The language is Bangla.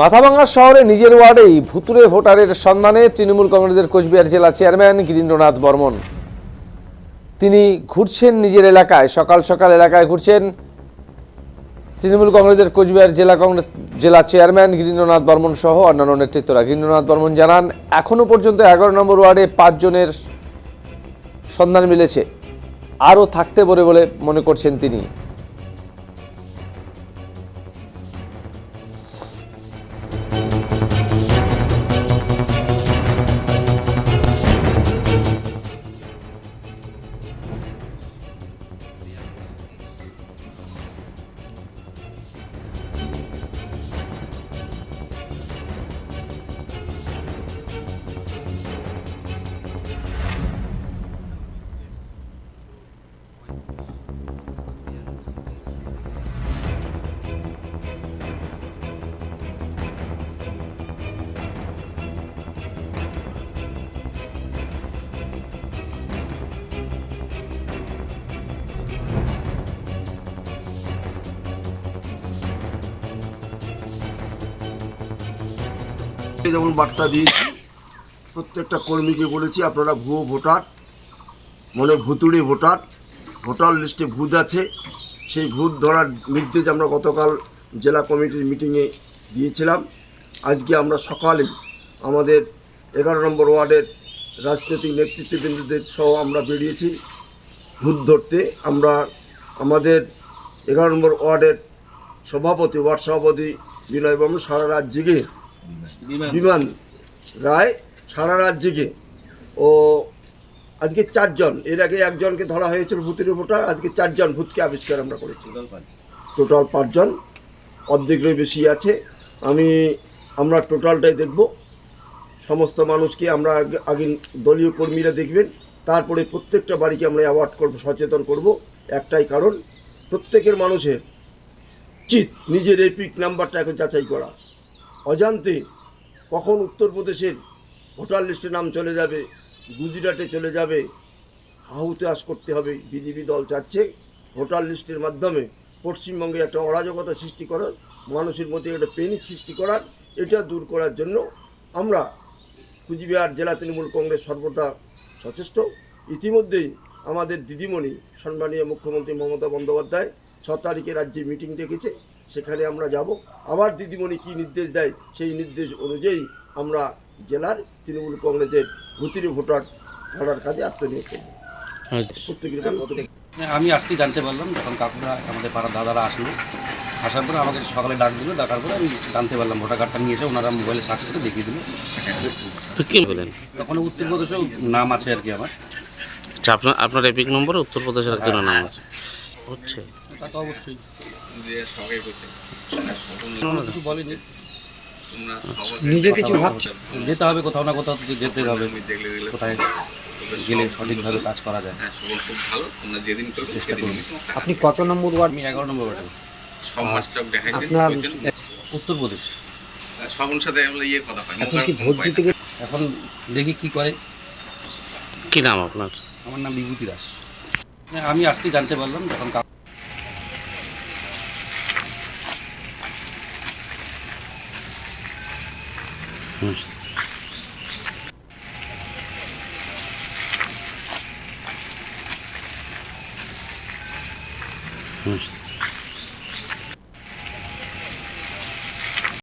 মাথাভাঙ্গা শহরে নিজের ওয়ার্ডেই ভুতুরে ভোটারের সন্ধানে তৃণমূল কংগ্রেসের কোচবিহার জেলা চেয়ারম্যান গিরীন্দ্রনাথ বর্মন। তিনি ঘুরছেন নিজের এলাকায়, সকাল সকাল এলাকায় ঘুরছেন তৃণমূল কংগ্রেসের কোচবিহার জেলা কংগ্রেস, জেলা চেয়ারম্যান গিরীন্দ্রনাথ বর্মন সহ অন্যান্য নেতৃত্বরা। গিরীন্দ্রনাথ বর্মন জানান এখনও পর্যন্ত এগারো নম্বর ওয়ার্ডে পাঁচজনের সন্ধান মিলেছে। আরও থাকতে পারে বলে মনে করছেন তিনি। যেমন বার্তা দিয়েছি প্রত্যেকটা কর্মীকে বলেছি আপনারা ভুয়ো ভোটার মনে ভুতুড়ে ভোটার। ভোটার লিস্টে ভূত আছে। সেই ভূত ধরার নির্দেশ আমরা গতকাল জেলা কমিটির মিটিংয়ে দিয়েছিলাম। আজকে আমরা সকালেই আমাদের এগারো নম্বর ওয়ার্ডের রাজনৈতিক নেতৃত্ববৃন্দদের সহ আমরা বেরিয়েছি ভূত ধরতে। আমরা আমাদের এগারো নম্বর ওয়ার্ডের সভাপতি ওয়ার্ড সভাপতি বিনয় সারা রাত জেগে বিমান রায় সারা রাত জেগে ও আজকে চারজন। এর আগে একজনকে ধরা হয়েছিল ভূতের ভোটার আজকে চারজন ভূতকে আবিষ্কার আমরা করেছি। টোটাল পাঁচজন। অর্ধেকেরও বেশি আছে। আমি আমরা টোটালটাই দেখব। সমস্ত মানুষকে আমরা আগে- দলীয় কর্মীরা দেখবেন। তারপরে প্রত্যেকটা বাড়িকে আমরা অ্যাওয়ার্ড করব সচেতন করব। একটাই কারণ প্রত্যেকের মানুষের উচিত নিজের এপিক নাম্বারটা এখন যাচাই করা। অজান্তে কখন উত্তরপ্রদেশের ভোটার লিস্টে নাম চলে যাবে গুজরাটে চলে যাবে। হাহুতাস করতে হবে। বিজেপি দল চাচ্ছে ভোটার লিস্টের মাধ্যমে পশ্চিমবঙ্গে একটা অরাজকতা সৃষ্টি করার, মানুষের মধ্যে একটা পেনিক সৃষ্টি করার, এটা দূর করার জন্য আমরা কুচবিহার জেলা তৃণমূল কংগ্রেস সর্বদা সচেষ্ট। ইতিমধ্যেই আমাদের দিদিমণি, সম্মানীয় মুখ্যমন্ত্রী মমতা বন্দ্যোপাধ্যায় ছ তারিখে রাজ্যে মিটিং ডেকেছে, সেখানে আমরা যাব। আবার দিদিমণি কি নির্দেশ দেয় সেই নির্দেশ অনুযায়ী আমরা জেলার তৃণমূল কংগ্রেসের ভূতির ভোটার ধরার কাজে আত্মনিয়োগ করব। প্রত্যেকের কতটুকু হ্যাঁ, আমি আজকে জানতে পারলাম যখন কাকুরা আমাদের পাড়ার দাদারা আসলো আসার পরে আমাকে সকালে ডাক দিল ডাকার পরে আমি জানতে পারলাম ভোটার কার্ডটা নিয়ে এসে ওনারা মোবাইলে সার্চ করে দেখিয়ে দিল। তো কি বলেন? তখন উত্তরপ্রদেশেও নাম আছে আর কি আমার। আচ্ছা আপনার আপনার এপিক নম্বরে উত্তরপ্রদেশের একজনের নাম আছে। হচ্ছে। তা তো অবশ্যই। যে কিছু বলেনি। নিজে কিছু ভাবছে যেতে হবে কোথাও না কোথাও তো যেতে হবে। কোথায় গেলে সঠিকভাবে কাজ করা যায়। হ্যাঁ চেষ্টা আপনি কত নম্বর ওয়ার্ড? আমি এগারো নম্বর মাস্টার আপনার- উত্তরপ্রদেশ। সাথে ইয়ে কথা পাই এখন কি ভোট দিতে এখন দেখি কি করে। কি নাম আপনার? আমার নাম বিভূতি দাস। হ্যাঁ, আমি আজকে জানতে পারলাম যখন Точно. Точно.